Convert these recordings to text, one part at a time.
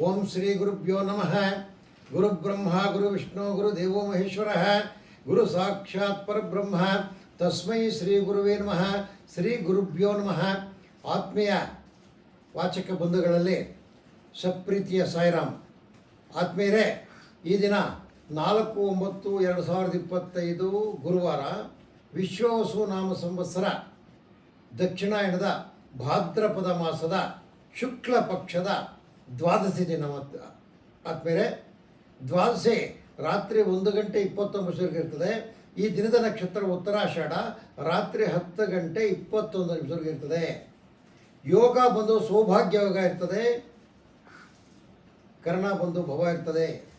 ಓಂ ಶ್ರೀ ಗುರುಭ್ಯೋ ನಮಃ. ಗುರು ಬ್ರಹ್ಮ, ಗುರು ವಿಷ್ಣು, ಗುರು ದೇವೋ ಮಹೇಶ್ವರ. ಗುರು ಸಾಕ್ಷಾತ್ ಪರಬ್ರಹ್ಮ. ತಸ್ಮೈ ಶ್ರೀ ಗುರುವೇ ನಮಃ. ಶ್ರೀ ಗುರುಭ್ಯೋ ನಮಃ. ಆತ್ಮೀಯ ವಾಚಕ ಬಂಧುಗಳಲ್ಲಿ ಸಪ್ರೀತಿಯ ಸಾಯಿರಾಮ್. ಆತ್ಮೀಯರೇ, ಈ ದಿನ ನಾಲ್ಕು, ಒಂಬತ್ತು, ಎರಡು ಸಾವಿರದ ಇಪ್ಪತ್ತೈದು ಗುರುವಾರ ವಿಶ್ವವಸು ನಾಮ ಸಂವತ್ಸರ ದಕ್ಷಿಣಾಯಣದ ಭಾದ್ರಪದ ಮಾಸದ ಶುಕ್ಲ ಪಕ್ಷದ ದ್ವಾದಶಿ ದಿನ ಆದ್ಮೇಲೆ ದ್ವಾದಶಿ ರಾತ್ರಿ ಒಂದು ಗಂಟೆ ಇಪ್ಪತ್ತೊಂಬತ್ತು ಇರ್ತದೆ. ಈ ದಿನದ ನಕ್ಷತ್ರ ಉತ್ತರಾಷಾಢ ರಾತ್ರಿ ಹತ್ತು ಗಂಟೆ ಇಪ್ಪತ್ತೊಂದು ನಿಮಿಷವರೆಗೆ ಇರ್ತದೆ. ಯೋಗ ಬಂದು ಸೌಭಾಗ್ಯ ಯೋಗ ಇರ್ತದೆ. ಕರ್ಣ ಬಂದು ಭವ ಇರ್ತದೆ.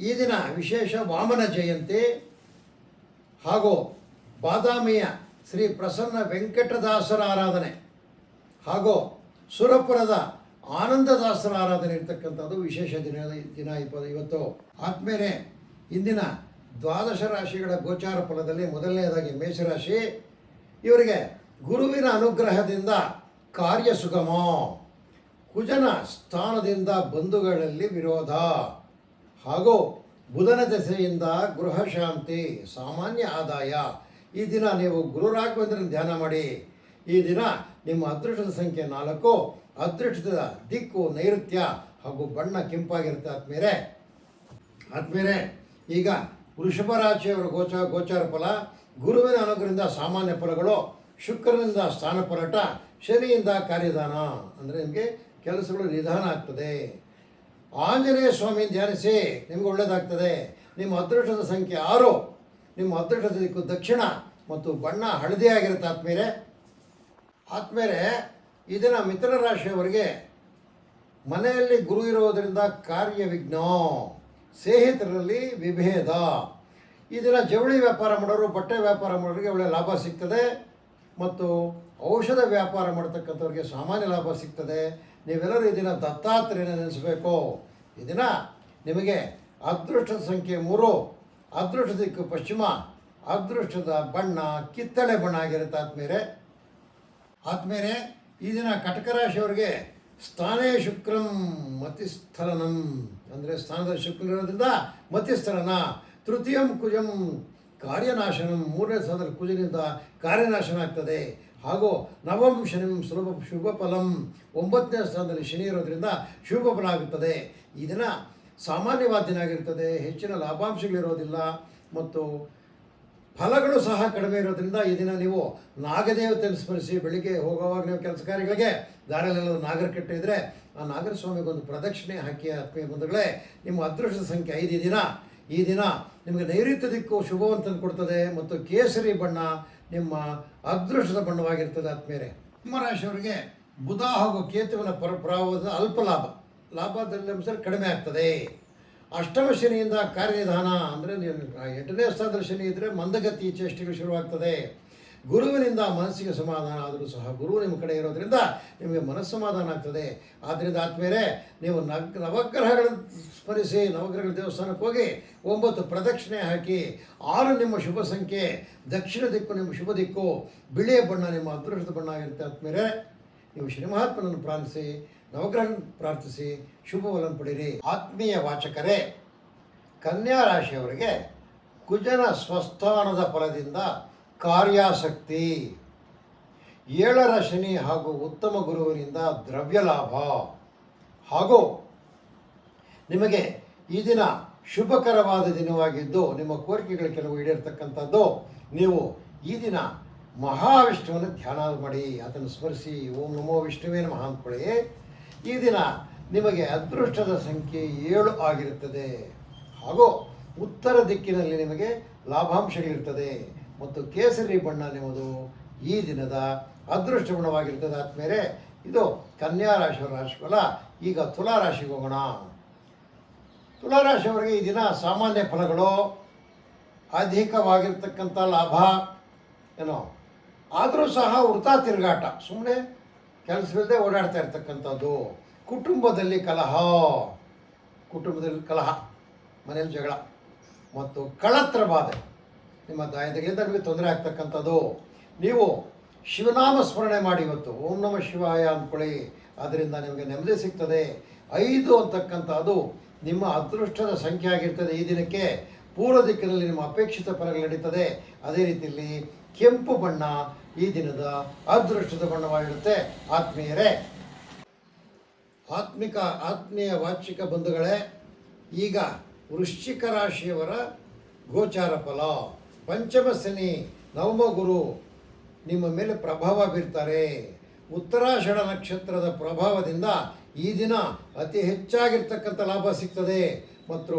ಈ ದಿನ ವಿಶೇಷ ವಾಮನ ಜಯಂತಿ. ಹಾಗೂ ಬಾದಾಮಿಯ ಶ್ರೀ ಪ್ರಸನ್ನ ವೆಂಕಟದಾಸರ ಆರಾಧನೆ. ಹಾಗೂ ಸುರಪುರದ ಆನಂದದಾಸರ ಆರಾಧನೆ ಇರ್ತಕ್ಕಂಥದ್ದು ವಿಶೇಷ ದಿನ ದಿನ ಇಪ್ಪ ಇವತ್ತು ಆದ್ಮೇಲೆ ಇಂದಿನ ದ್ವಾದಶ ರಾಶಿಗಳ ಗೋಚಾರ ಫಲದಲ್ಲಿ ಮೊದಲನೆಯದಾಗಿ ಮೇಷರಾಶಿ. ಇವರಿಗೆ ಗುರುವಿನ ಅನುಗ್ರಹದಿಂದ ಕಾರ್ಯ ಸುಗಮ. ಕುಜನ ಸ್ಥಾನದಿಂದ ಬಂಧುಗಳಲ್ಲಿ ವಿರೋಧ. ಹಾಗೂ ಬುಧನ ದೆಸೆಯಿಂದ ಗೃಹಶಾಂತಿ ಸಾಮಾನ್ಯ ಆದಾಯ. ಈ ದಿನ ನೀವು ಗುರು ರಾಘವೇಂದ್ರನ ಧ್ಯಾನ ಮಾಡಿ. ಈ ದಿನ ನಿಮ್ಮ ಅದೃಷ್ಟದ ಸಂಖ್ಯೆ ನಾಲ್ಕು, ಅದೃಷ್ಟದ ದಿಕ್ಕು ನೈಋತ್ಯ ಹಾಗೂ ಬಣ್ಣ ಕೆಂಪಾಗಿರುತ್ತೆ ಆದ್ಮೇಲೆ ಆದ್ಮೇಲೆ ಈಗ ವೃಷಭ ರಾಶಿಯವರ ಗೋಚ, ಗೋಚಾರ ಫಲ, ಗುರುವಿನ ಅನುಗ್ರಹದಿಂದ ಸಾಮಾನ್ಯ ಫಲಗಳು, ಶುಕ್ರನಿಂದ ಸ್ಥಾನ ಪೊರಾಟ, ಶನಿಯಿಂದ ಕಾರ್ಯದಾನ ಅಂದರೆ ನಿಮಗೆ ಕೆಲಸಗಳು ನಿಧಾನ ಆಗ್ತದೆ. ಆಂಜನೇಯ ಸ್ವಾಮಿ ಧ್ಯಾನಿಸಿ, ನಿಮ್ಗೆ ಒಳ್ಳೆಯದಾಗ್ತದೆ ನಿಮ್ಮ ಅದೃಷ್ಟದ ಸಂಖ್ಯೆ ಆರು, ನಿಮ್ಮ ಅದೃಷ್ಟದ ದಿಕ್ಕು ದಕ್ಷಿಣ ಮತ್ತು ಬಣ್ಣ ಹಳದಿ ಆಗಿರುತ್ತೆ ಆದ್ಮೇಲೆ ಆದ್ಮೇಲೆ ಇದನ್ನು ಮಿಥುನ ರಾಶಿಯವರಿಗೆ ಮನೆಯಲ್ಲಿ ಗುರು ಇರೋದರಿಂದ ಕಾರ್ಯ ವಿಘ್ನ, ಸ್ನೇಹಿತರಲ್ಲಿ ವಿಭೇದ. ಇದನ್ನು ದಿನ ಜವಳಿ ವ್ಯಾಪಾರ ಮಾಡೋರು, ಬಟ್ಟೆ ವ್ಯಾಪಾರ ಮಾಡೋರಿಗೆ ಒಳ್ಳೆಯ ಲಾಭ ಸಿಗ್ತದೆ. ಮತ್ತು ಔಷಧ ವ್ಯಾಪಾರ ಮಾಡ್ತಕ್ಕಂಥವ್ರಿಗೆ ಸಾಮಾನ್ಯ ಲಾಭ ಸಿಗ್ತದೆ. ನೀವೆಲ್ಲರೂ ಇದನ್ನು ದಿನ ದತ್ತಾತ್ರೇಯನ ನೆನೆಸಬೇಕು. ಈ ದಿನ ನಿಮಗೆ ಅದೃಷ್ಟದ ಸಂಖ್ಯೆ ಮೂರು ಅದೃಷ್ಟ ದಿಕ್ಕು ಪಶ್ಚಿಮ, ಅದೃಷ್ಟದ ಬಣ್ಣ ಕಿತ್ತಳೆ ಬಣ್ಣ ಆಗಿರುತ್ತೆ ಆದ್ಮೇಲೆ. ಆದ್ಮೇಲೆ ಈ ದಿನ ಕಟಕ ರಾಶಿಯವರಿಗೆ ಸ್ಥಾನೇ ಶುಕ್ರಂ ಮತಿಸ್ಥಲನಂ. ಅಂದರೆ ಸ್ಥಾನದ ಶುಕ್ರ ಇರೋದ್ರಿಂದ ಮತಿಸ್ಥಲನ. ತೃತೀಯಂ ಕುಜಂ ಕಾರ್ಯನಾಶನಂ. ಮೂರನೇ ಸ್ಥಾನದಲ್ಲಿ ಕುಜದಿಂದ ಕಾರ್ಯನಾಶನ ಆಗ್ತದೆ. ಹಾಗೂ ನವಂ ಶನಿಂ ಸುಲಭ ಶುಭ ಫಲಂ ಒಂಬತ್ತನೇ ಸ್ಥಾನದಲ್ಲಿ ಶನಿ ಇರೋದ್ರಿಂದ ಶುಭ ಫಲ ಆಗುತ್ತದೆ ಈ ದಿನ ಸಾಮಾನ್ಯವಾದ ದಿನ ಆಗಿರ್ತದೆ. ಹೆಚ್ಚಿನ ಲಾಭಾಂಶಗಳಿರೋದಿಲ್ಲ. ಮತ್ತು ಫಲಗಳು ಸಹ ಕಡಿಮೆ ಇರೋದ್ರಿಂದ ಈ ದಿನ ನೀವು ನಾಗದೇವತೆಯನ್ನು ಸ್ಮರಿಸಿ ಬೆಳಿಗ್ಗೆ ಹೋಗುವಾಗ ನೀವು ಕೆಲಸ ಕಾರ್ಯಗಳಿಗೆ ದಾರಲ್ಲೆಲ್ಲ ನಾಗರ ಕಟ್ಟಿದ್ರೆ ಆ ನಾಗರ ಸ್ವಾಮಿಗೊಂದು ಪ್ರದಕ್ಷಿಣೆ ಹಾಕಿ ಆತ್ಮೀಯ ಬಂಧುಗಳೇ, ನಿಮ್ಮ ಅದೃಷ್ಟದ ಸಂಖ್ಯೆ ಐದು ದಿನ. ಈ ದಿನ ನಿಮಗೆ ನೈಋತ್ಯ ದಿಕ್ಕು ಶುಭವನ್ನು ತಂದು ಕೊಡ್ತದೆ ಮತ್ತು ಕೇಸರಿ ಬಣ್ಣ ನಿಮ್ಮ ಅದೃಷ್ಟದ ಬಣ್ಣವಾಗಿರ್ತದೆ ಆತ್ಮೀಯರೇ. ನಿಮ್ಮ ರಾಶಿಯವರಿಗೆ ಬುಧ ಹಾಗೂ ಕೇತುವಿನ ಪರ ಪ್ರಭಾವದ ಅಲ್ಪ ಲಾಭ. ಲಾಭದಲ್ಲಿ ಕಡಿಮೆ ಆಗ್ತದೆ. ಅಷ್ಟಮ ಶನಿಯಿಂದ ಕಾರ್ಯನಿಧಾನ ಅಂದರೆ ಎಂಟನೇ ಸ್ಥಾನದ ಶನಿ ಇದ್ದರೆ ಮಂದಗತಿ ಚೇಷ್ಟೆಗಳು ಶುರುವಾಗ್ತದೆ. ಗುರುವಿನಿಂದ ಮನಸ್ಸಿಗೆ ಸಮಾಧಾನ ಆದರೂ ಸಹ ಗುರು ನಿಮ್ಮ ಕಡೆ ಇರೋದ್ರಿಂದ ನಿಮಗೆ ಮನಸ್ಸಮಾಧಾನ ಆಗ್ತದೆ. ಆದ್ದರಿಂದ ಆದ್ಮೇಲೆ ನೀವು ನವಗ್ರಹಗಳ ಸ್ಮರಿಸಿ, ನವಗ್ರಹಗಳ ದೇವಸ್ಥಾನಕ್ಕೆ ಹೋಗಿ ಒಂಬತ್ತು ಪ್ರದಕ್ಷಿಣೆ ಹಾಕಿ ಆರು ನಿಮ್ಮ ಶುಭ ಸಂಖ್ಯೆ, ದಕ್ಷಿಣ ದಿಕ್ಕು ನಿಮ್ಮ ಶುಭ ದಿಕ್ಕು, ಬಿಳಿಯ ಬಣ್ಣ ನಿಮ್ಮ ಅದೃಷ್ಟದ ಬಣ್ಣ ಆಗಿರುತ್ತೆ. ಆದಮೇಲೆ ನೀವು ಶ್ರೀ ಮಹಾತ್ಮನನ್ನು ಪ್ರಾರ್ಥಿಸಿ ನವಗ್ರಹ ಪ್ರಾರ್ಥಿಸಿ ಶುಭವನ್ನು ಪಡೀರಿ. ಆತ್ಮೀಯ ವಾಚಕರೇ ಕನ್ಯಾ ರಾಶಿಯವರಿಗೆ ಕುಜನ ಸ್ವಸ್ಥಾನದ ಫಲದಿಂದ ಕಾರ್ಯಾಸಕ್ತಿ. ಏಳರ ಶನಿ ಹಾಗೂ ಉತ್ತಮ ಗುರುವಿನಿಂದ ದ್ರವ್ಯ ಲಾಭ ಹಾಗೂ ನಿಮಗೆ ಈ ದಿನ ಶುಭಕರವಾದ ದಿನವಾಗಿದ್ದು, ನಿಮ್ಮ ಕೋರಿಕೆಗಳು ಕೆಲವು ಈಡೇರ್ತಕ್ಕಂಥದ್ದು, ನೀವು ಈ ದಿನ ಮಹಾವಿಷ್ಣುವನ್ನು ಧ್ಯಾನ ಮಾಡಿ, ಅದನ್ನು ಸ್ಮರಿಸಿ, ಓಂ ನಮೋ ವಿಷ್ಣುವೇ ನಮಃ ಅಂದ್ಕೊಳ್ಳಿ. ಈ ದಿನ ನಿಮಗೆ ಅದೃಷ್ಟದ ಸಂಖ್ಯೆ ಏಳು ಆಗಿರುತ್ತದೆ. ಹಾಗೂ ಉತ್ತರ ದಿಕ್ಕಿನಲ್ಲಿ ನಿಮಗೆ ಲಾಭಾಂಶಗಳಿರ್ತದೆ ಮತ್ತು ಕೇಸರಿ ಬಣ್ಣ ನಿಮ್ಮದು ಈ ದಿನದ ಅದೃಷ್ಟ ಗುಣವಾಗಿರ್ತದೆ ಆದ್ಮೇಲೆ ಇದು ಕನ್ಯಾ ರಾಶಿಯವರ ರಾಶಿಫಲ. ಈಗ ತುಲಾ ರಾಶಿಗೆ ಹೋಗೋಣ. ತುಲಾ ರಾಶಿಯವರಿಗೆ ಈ ದಿನ ಸಾಮಾನ್ಯ ಫಲಗಳು, ಅಧಿಕವಾಗಿರ್ತಕ್ಕಂಥ ಲಾಭ, ಏನೋ. ಆದರೂ ಸಹ ವೃಥಾ ತಿರುಗಾಟ. ಸುಮ್ಮನೆ ಕೆಲಸವಿಲ್ಲದೆ ಓಡಾಡ್ತಾ ಇರ್ತಕ್ಕಂಥದ್ದು. ಕುಟುಂಬದಲ್ಲಿ ಕಲಹ. ಕುಟುಂಬದಲ್ಲಿ ಕಲಹ. ಮನೆಯಲ್ಲಿ ಜಗಳ. ಮತ್ತು ಕಳತ್ರ ಬಾಧೆ ನಿಮ್ಮ ದಾಯದಗಳಿಂದ ನಿಮಗೆ ತೊಂದರೆ ಆಗ್ತಕ್ಕಂಥದ್ದು. ನೀವು ಶಿವನಾಮ ಸ್ಮರಣೆ ಮಾಡಿ ಇವತ್ತು. ಓಂ ನಮ ಶಿವಾಯ ಅಂದ್ಕೊಳ್ಳಿ. ಅದರಿಂದ ನಿಮಗೆ ನೆಮ್ಮದಿ ಸಿಗ್ತದೆ. ಐದು ಅಂತಕ್ಕಂಥದ್ದು ನಿಮ್ಮ ಅದೃಷ್ಟದ ಸಂಖ್ಯೆ ಆಗಿರ್ತದೆ ಈ ದಿನಕ್ಕೆ. ಪೂರ್ವ ದಿಕ್ಕಿನಲ್ಲಿ ನಿಮ್ಮ ಅಪೇಕ್ಷಿತ ಫಲಗಳು ನಡೀತದೆ. ಅದೇ ರೀತಿಯಲ್ಲಿ ಕೆಂಪು ಬಣ್ಣ ಈ ದಿನದ ಅದೃಷ್ಟದ ಬಣ್ಣವಾಗಿರುತ್ತೆ. ಆತ್ಮೀಯರೇ, ಆತ್ಮಿಕ, ಆತ್ಮೀಯ ವಾಚಿಕ ಬಂಧುಗಳೇ, ಈಗ ವೃಶ್ಚಿಕ ರಾಶಿಯವರ ಗೋಚಾರ ಫಲ. ಪಂಚಮ ಶನಿ, ನವಮ ಗುರು ನಿಮ್ಮ ಮೇಲೆ ಪ್ರಭಾವ ಬೀರ್ತಾರೆ. ಉತ್ತರಾಷಾಢ ನಕ್ಷತ್ರದ ಪ್ರಭಾವದಿಂದ ಈ ದಿನ ಅತಿ ಹೆಚ್ಚಾಗಿರ್ತಕ್ಕಂಥ ಲಾಭ ಸಿಗ್ತದೆ. ಮತ್ತು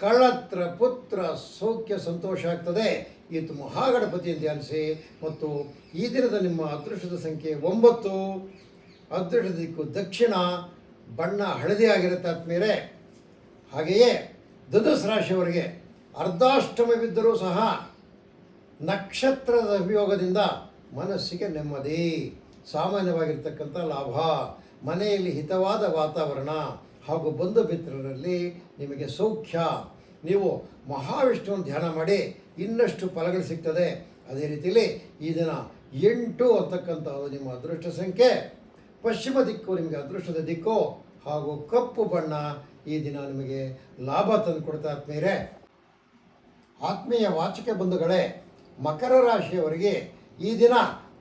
ಕಳತ್ರ ಪುತ್ರ ಸೌಖ್ಯ ಸಂತೋಷ ಆಗ್ತದೆ. ಇದು ಮಹಾಗಣಪತಿಯನ್ನು ಧ್ಯಾನಿಸಿ ಮತ್ತು ಈ ದಿನದ ನಿಮ್ಮ ಅದೃಷ್ಟದ ಸಂಖ್ಯೆ ಒಂಬತ್ತು. ಅದೃಷ್ಟದ ದಿಕ್ಕು ದಕ್ಷಿಣ, ಬಣ್ಣ ಹಳದಿ ಆಗಿರುತ್ತೆ ಆತ್ಮೀಯರೇ ಹಾಗೆಯೇ ಧನುಸ್ ರಾಶಿಯವರಿಗೆ ಅರ್ಧಾಷ್ಟಮವಿದ್ದರೂ ಸಹ ನಕ್ಷತ್ರದ ಅಭಿಯೋಗದಿಂದ ಮನಸ್ಸಿಗೆ ನೆಮ್ಮದಿ, ಸಾಮಾನ್ಯವಾಗಿರ್ತಕ್ಕಂಥ ಲಾಭ, ಮನೆಯಲ್ಲಿ ಹಿತವಾದ ವಾತಾವರಣ ಹಾಗೂ ಬಂಧು ಮಿತ್ರರಲ್ಲಿ ನಿಮಗೆ ಸೌಖ್ಯ. ನೀವು ಮಹಾವಿಷ್ಣುವನ್ನು ಧ್ಯಾನ ಮಾಡಿ ಇನ್ನಷ್ಟು ಫಲಗಳು ಸಿಗ್ತದೆ. ಅದೇ ರೀತಿಯಲ್ಲಿ ಈ ದಿನ ಎಂಟು ಅಂತಕ್ಕಂಥದ್ದು ನಿಮ್ಮ ಅದೃಷ್ಟ ಸಂಖ್ಯೆ. ಪಶ್ಚಿಮ ದಿಕ್ಕು ನಿಮಗೆ ಅದೃಷ್ಟದ ದಿಕ್ಕು ಹಾಗೂ ಕಪ್ಪು ಬಣ್ಣ ಈ ದಿನ ನಿಮಗೆ ಲಾಭ ತಂದು ಕೊಡ್ತಾ ಆತ್ಮೀಯರೇ ಆತ್ಮೀಯ ವಾಚಕ ಬಂಧುಗಳೇ, ಮಕರ ರಾಶಿಯವರಿಗೆ ಈ ದಿನ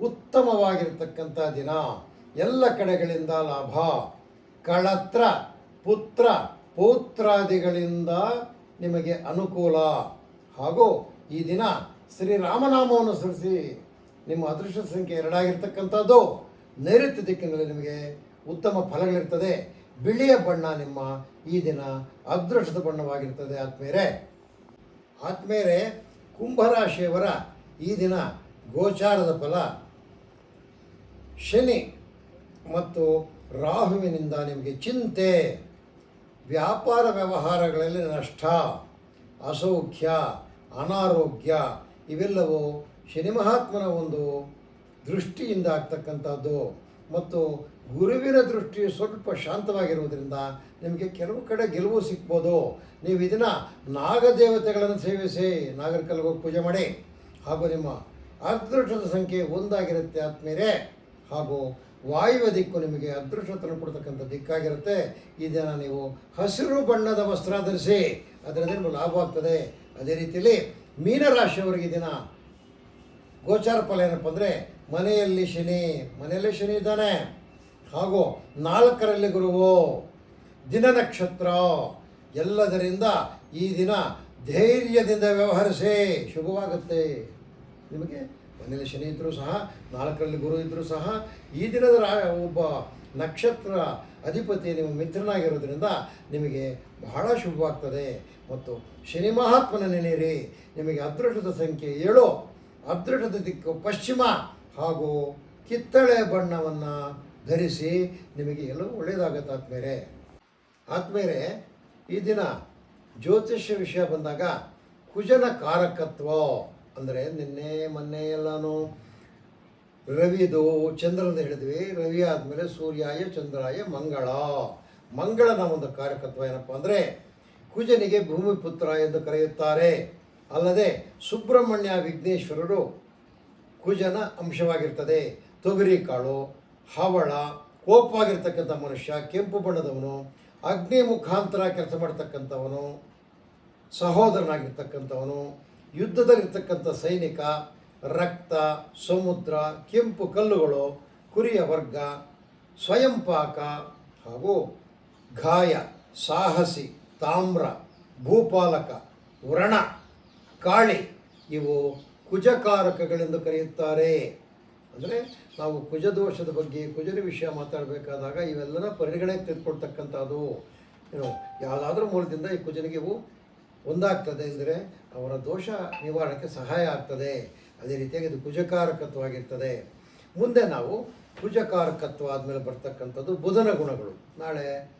ಉತ್ತಮವಾಗಿರ್ತಕ್ಕಂಥ ದಿನ. ಎಲ್ಲ ಕಡೆಗಳಿಂದ ಲಾಭ. ಕಳತ್ರ, ಪುತ್ರ, ಪೌತ್ರಾದಿಗಳಿಂದ ನಿಮಗೆ ಅನುಕೂಲ. ಹಾಗೂ ಈ ದಿನ ಶ್ರೀರಾಮನಾಮವನ್ನು ಸರಿಸಿ ನಿಮ್ಮ ಅದೃಷ್ಟ ಸಂಖ್ಯೆ ಎರಡಾಗಿರ್ತಕ್ಕಂಥದ್ದು ನೈಋತ್ಯ ದಿಕ್ಕಿನಲ್ಲಿ ನಿಮಗೆ ಉತ್ತಮ ಫಲಗಳಿರ್ತದೆ. ಬಿಳಿಯ ಬಣ್ಣ ನಿಮ್ಮ ಈ ದಿನ ಅದೃಷ್ಟದ ಬಣ್ಣವಾಗಿರ್ತದೆ ಆತ್ಮೇರೆ ಆತ್ಮೇರೆ ಕುಂಭರಾಶಿಯವರ ಈ ದಿನ ಗೋಚಾರದ ಫಲ ಶನಿ ಮತ್ತು ರಾಹುವಿನಿಂದ ನಿಮಗೆ ಚಿಂತೆ, ವ್ಯಾಪಾರ ವ್ಯವಹಾರಗಳಲ್ಲಿ ನಷ್ಟ, ಅಸೌಖ್ಯ ಅನಾರೋಗ್ಯ ಇವೆಲ್ಲವೂ ಶನಿ ಮಹಾತ್ಮನ ಒಂದು ದೃಷ್ಟಿಯಿಂದ ಆಗ್ತಕ್ಕಂಥದ್ದು. ಮತ್ತು ಗುರುವಿನ ದೃಷ್ಟಿ ಸ್ವಲ್ಪ ಶಾಂತವಾಗಿರುವುದರಿಂದ ನಿಮಗೆ ಕೆಲವು ಕಡೆ ಗೆಲುವು ಸಿಗ್ಬೋದು. ನೀವು ಇದನ್ನು ನಾಗದೇವತೆಗಳನ್ನು ಸೇವಿಸಿ ನಾಗರಿಕಲ್ಲಿಗೆ ಹೋಗಿ ಪೂಜೆ ಮಾಡಿ. ಹಾಗೂ ನಿಮ್ಮ ಅದೃಷ್ಟದ ಸಂಖ್ಯೆ ಒಂದಾಗಿರುತ್ತೆ ಆತ್ಮೀಯರೇ. ಹಾಗೂ ವಾಯುವ್ಯ ದಿಕ್ಕು ನಿಮಗೆ ಅದೃಷ್ಟ ತಂದು ಕೊಡ್ತಕ್ಕಂಥ ದಿಕ್ಕಾಗಿರುತ್ತೆ. ಈ ದಿನ ನೀವು ಹಸಿರು ಬಣ್ಣದ ವಸ್ತ್ರ ಧರಿಸಿ ಅದರಿಂದ ನಿಮಗೆ ಲಾಭ ಆಗ್ತದೆ. ಅದೇ ರೀತಿಯಲ್ಲಿ ಮೀನರಾಶಿಯವರಿಗೆ ದಿನ ಗೋಚಾರ ಫಲ ಏನಪ್ಪ ಅಂದರೆ ಮನೆಯಲ್ಲಿ ಶನಿ ಮನೆಯಲ್ಲಿ ಶನಿ ಇದ್ದಾನೆ. ಹಾಗೂ ನಾಲ್ಕರಲ್ಲಿ ಗುರುವು ದಿನ ನಕ್ಷತ್ರ. ಎಲ್ಲದರಿಂದ ಈ ದಿನ ಧೈರ್ಯದಿಂದ ವ್ಯವಹರಿಸಿ, ಶುಭವಾಗುತ್ತೆ. ನಿಮಗೆ ಮನೆಯಲ್ಲಿ ಶನಿ ಇದ್ದರೂ ಸಹ, ನಾಲ್ಕರಲ್ಲಿ ಗುರು ಇದ್ದರೂ ಸಹ, ಈ ದಿನದ ರಾ, ಒಬ್ಬ ನಕ್ಷತ್ರ ಅಧಿಪತಿ ನಿಮ್ಮ ಮಿತ್ರನಾಗಿರೋದ್ರಿಂದ ನಿಮಗೆ ಬಹಳ ಶುಭವಾಗ್ತದೆ. ಮತ್ತು ಶನಿ ಮಹಾತ್ಮನ ನೆನೆಯಿರಿ ನಿಮಗೆ ಅದೃಷ್ಟದ ಸಂಖ್ಯೆ ಏಳು. ಅದೃಷ್ಟದ ದಿಕ್ಕು ಪಶ್ಚಿಮ. ಹಾಗೂ ಕಿತ್ತಳೆ ಬಣ್ಣವನ್ನು ಧರಿಸಿ ನಿಮಗೆ ಎಲ್ಲವೂ ಒಳ್ಳೆಯದಾಗುತ್ತೆ ಆದ್ಮೇಲೆ ಆದ್ಮೇಲೆ ಈ ದಿನ ಜ್ಯೋತಿಷ್ಯ ವಿಷಯ ಬಂದಾಗ ಕುಜನ ಕಾರಕತ್ವ. ಅಂದರೆ ನಿನ್ನೆ, ಮೊನ್ನೆ ಎಲ್ಲಾನು ರವಿದು ಚಂದ್ರನ ಹೇಳಿದ್ವಿ. ರವಿ ಆದಮೇಲೆ ಸೂರ್ಯಾಯ, ಚಂದ್ರಾಯ, ಮಂಗಳ. ಮಂಗಳನ ಒಂದು ಕಾರ್ಯಕತ್ವ ಏನಪ್ಪ ಅಂದರೆ ಕುಜನಿಗೆ ಭೂಮಿಪುತ್ರ ಎಂದು ಕರೆಯುತ್ತಾರೆ. ಅಲ್ಲದೆ ಸುಬ್ರಹ್ಮಣ್ಯ ವಿಘ್ನೇಶ್ವರರು ಕುಜನ ಅಂಶವಾಗಿರ್ತದೆ. ತೊಗರಿ ಕಾಳು, ಹವಳ, ಕೋಪವಾಗಿರ್ತಕ್ಕಂಥ ಮನುಷ್ಯ, ಕೆಂಪು ಬಣ್ಣದವನು, ಅಗ್ನಿ ಮುಖಾಂತರ ಕೆಲಸ ಮಾಡ್ತಕ್ಕಂಥವನು, ಸಹೋದರನಾಗಿರ್ತಕ್ಕಂಥವನು ಯುದ್ಧದಲ್ಲಿರ್ತಕ್ಕಂಥ ಸೈನಿಕ, ರಕ್ತ, ಸಮುದ್ರ, ಕೆಂಪು ಕಲ್ಲುಗಳು, ಕುರಿಯ ವರ್ಗ, ಸ್ವಯಂಪಾಕ ಹಾಗೂ ಗಾಯ, ಸಾಹಸಿ, ತಾಮ್ರ, ಭೂಪಾಲಕ, ವ್ರಣ, ಕಾಳಿ ಇವು ಕುಜಕಾರಕಗಳೆಂದು ಕರೆಯುತ್ತಾರೆ. ಅಂದರೆ ನಾವು ಕುಜದೋಷದ ಬಗ್ಗೆ ಕುಜನ ವಿಷಯ ಮಾತಾಡಬೇಕಾದಾಗ ಇವೆಲ್ಲನ ಪರಿಗಣನೆ ತೆಗೆದುಕೊಳ್ತಕ್ಕಂಥದ್ದು ಏನು, ಯಾವುದಾದ್ರೂ ಮೂಲದಿಂದ ಈ ಕುಜನಿಗೆ ಇವು ಒಂದಾಗ್ತದೆ ಅಂದರೆ ಅವರ ದೋಷ ನಿವಾರಣೆಗೆ ಸಹಾಯ ಆಗ್ತದೆ. ಅದೇ ರೀತಿಯಾಗಿ ಇದು ಕುಜಕಾರಕತ್ವವಾಗಿರ್ತದೆ. ಮುಂದೆ ನಾವು ಕುಜಕಾರಕತ್ವ ಆದಮೇಲೆ ಬರ್ತಕ್ಕಂಥದ್ದು ಬುಧನ ಗುಣಗಳು. ನಾಳೆ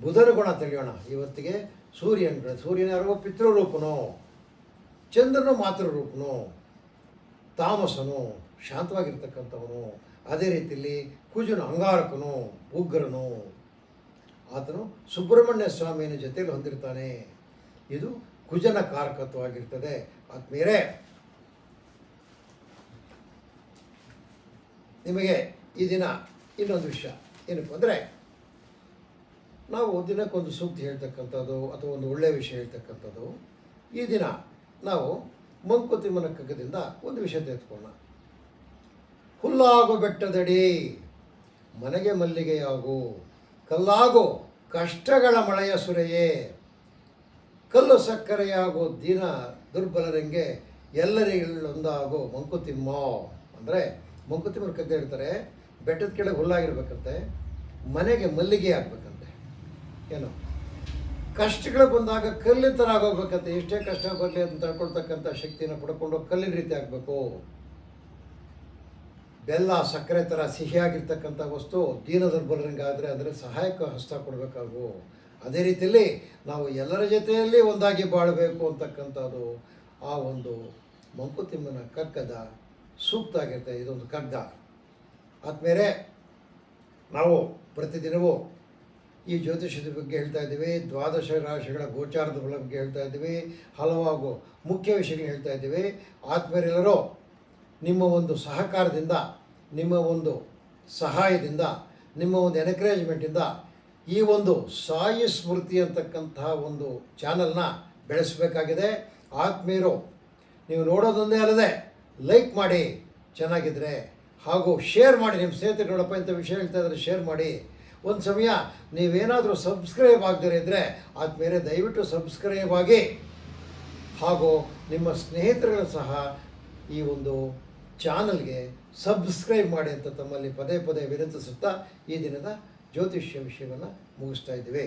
ಬುಧನ ಗುಣ ತಿಳಿಯೋಣ. ಇವತ್ತಿಗೆ ಸೂರ್ಯನ ಸೂರ್ಯನ ಯಾರಿಗೋ ಪಿತೃರೂಪನೋ. ಚಂದ್ರನು ಮಾತೃರೂಪನು. ತಾಮಸನು. ಶಾಂತವಾಗಿರ್ತಕ್ಕಂಥವನು. ಅದೇ ರೀತಿಯಲ್ಲಿ ಕುಜನು ಅಂಗಾರಕನು, ಉಗ್ರನು. ಆತನು ಸುಬ್ರಹ್ಮಣ್ಯ ಸ್ವಾಮಿಯ ಜೊತೆಯಲ್ಲಿ ಹೊಂದಿರ್ತಾನೆ. ಇದು ಕುಜನ ಕಾರಕತ್ವವಾಗಿರ್ತದೆ ಆದ್ಮೇಲೆ ನಿಮಗೆ ಈ ದಿನ ಇನ್ನೊಂದು ವಿಷಯ ಏನಪ್ಪ ಅಂದರೆ, ನಾವು ದಿನಕ್ಕೊಂದು ಸೂಕ್ತಿ ಹೇಳ್ತಕ್ಕಂಥದ್ದು ಅಥವಾ ಒಂದು ಒಳ್ಳೆಯ ವಿಷಯ ಹೇಳ್ತಕ್ಕಂಥದ್ದು, ಈ ದಿನ ನಾವು ಮಂಕುತಿಮ್ಮನ ಕಗ್ಗದಿಂದ ಒಂದು ವಿಷಯ ತೆಗೆದುಕೊಳ್ಳೋಣ ಹುಲ್ಲಾಗೋ ಬೆಟ್ಟದಡಿ, ಮನೆಗೆ ಮಲ್ಲಿಗೆಯಾಗು, ಕಲ್ಲಾಗೋ ಕಷ್ಟಗಳ ಮಳೆಯ ಸುರೆಯೇ ಕಲ್ಲು ಸಕ್ಕರೆಯಾಗೋ ದಿನ ದುರ್ಬಲರಂಗೆ ಎಲ್ಲರಿಗೊಂದಾಗೋ ಮಂಕುತಿಮ್ಮ ಅಂದರೆ ಮಂಕುತಿಮ್ಮನ ಕದ್ದು ಹೇಳ್ತಾರೆ, ಬೆಟ್ಟದ ಕೆಳಗೆ ಹುಲ್ಲಾಗಿರ್ಬೇಕಂತೆ, ಮನೆಗೆ ಮಲ್ಲಿಗೆ ಆಗ್ಬೇಕಂತೆ ಏನು? ಕಷ್ಟಗಳು ಬಂದಾಗ ಕಲ್ಲಿನ ಥರ ಆಗೋಗ್ಬೇಕಂತೆ ಎಷ್ಟೇ ಕಷ್ಟ ಬರಲಿ ಅಂತ ತಡ್ಕೊಳ್ತಕ್ಕಂಥ ಶಕ್ತಿನ ಪಡ್ಕೊಂಡು ಕಲ್ಲಿನ ರೀತಿ ಆಗಬೇಕು ಬೆಲ್ಲ ಸಕ್ಕರೆ ಥರ ಸಿಹಿಯಾಗಿರ್ತಕ್ಕಂಥ ವಸ್ತು ದೀನ ದುರ್ಬಲರಂಗಾದರೆ ಅದರ ಸಹಾಯಕ ಹಸ್ತ ಕೊಡಬೇಕಾಗು. ಅದೇ ರೀತಿಯಲ್ಲಿ ನಾವು ಎಲ್ಲರ ಜೊತೆಯಲ್ಲಿ ಒಂದಾಗಿ ಬಾಳಬೇಕು ಅಂತಕ್ಕಂಥದ್ದು ಆ ಒಂದು ಮಂಕುತಿಮ್ಮನ ಕಗ್ಗದ ಸೂಕ್ತ ಆಗಿರ್ತದೆ ಇದೊಂದು ಕಗ್ಗ. ಆದಮೇಲೆ ನಾವು ಪ್ರತಿದಿನವೂ ಈ ಜ್ಯೋತಿಷದ ಬಗ್ಗೆ ಹೇಳ್ತಾ ಇದ್ದೀವಿ. ದ್ವಾದಶ ರಾಶಿಗಳ ಗೋಚಾರದ ಬಗ್ಗೆ ಹೇಳ್ತಾ ಇದ್ದೀವಿ. ಹಲವಾರು ಮುಖ್ಯ ವಿಷಯಗಳು ಹೇಳ್ತಾ ಇದ್ದೀವಿ. ಆದ್ಮೇಲೆ ಎಲ್ಲರೂ ನಿಮ್ಮ ಒಂದು ಸಹಕಾರದಿಂದ, ನಿಮ್ಮ ಒಂದು ಸಹಾಯದಿಂದ, ನಿಮ್ಮ ಒಂದು ಎನ್ಕರೇಜ್ಮೆಂಟಿಂದ ಈ ಒಂದು ಸಾಯಿ ಸ್ಮೃತಿ ಅಂತಕ್ಕಂತಹ ಒಂದು ಚಾನಲ್ನ ಬೆಳೆಸಬೇಕಾಗಿದೆ. ಆತ್ಮೀಯರು, ನೀವು ನೋಡೋದೊಂದೇ ಅಲ್ಲದೆ ಲೈಕ್ ಮಾಡಿ ಚೆನ್ನಾಗಿದ್ದರೆ ಹಾಗೂ ಶೇರ್ ಮಾಡಿ, ನಿಮ್ಮ ಸ್ನೇಹಿತರು ನೋಡಪ್ಪ ಇಂಥ ವಿಷಯ ಹೇಳ್ತಾ ಇದ್ದರೆ ಶೇರ್ ಮಾಡಿ. ಒಂದು ಸಮಯ ನೀವೇನಾದರೂ ಸಬ್ಸ್ಕ್ರೈಬ್ ಆಗದೇ ಇದ್ದರೆ ಆದಮೇಲೆ ದಯವಿಟ್ಟು ಸಬ್ಸ್ಕ್ರೈಬ್ ಆಗಿ ಹಾಗೂ ನಿಮ್ಮ ಸ್ನೇಹಿತರುಗಳು ಸಹ ಈ ಒಂದು ಚಾನಲ್ಗೆ ಸಬ್ಸ್ಕ್ರೈಬ್ ಮಾಡಿ ಅಂತ ತಮ್ಮಲ್ಲಿ ಪದೇ ಪದೇ ವಿನಂತಿಸುತ್ತಾ ಈ ದಿನದ ಜ್ಯೋತಿಷ್ಯ ವಿಷಯವನ್ನು ಮುಗಿಸ್ತಾ ಇದ್ದೀವಿ.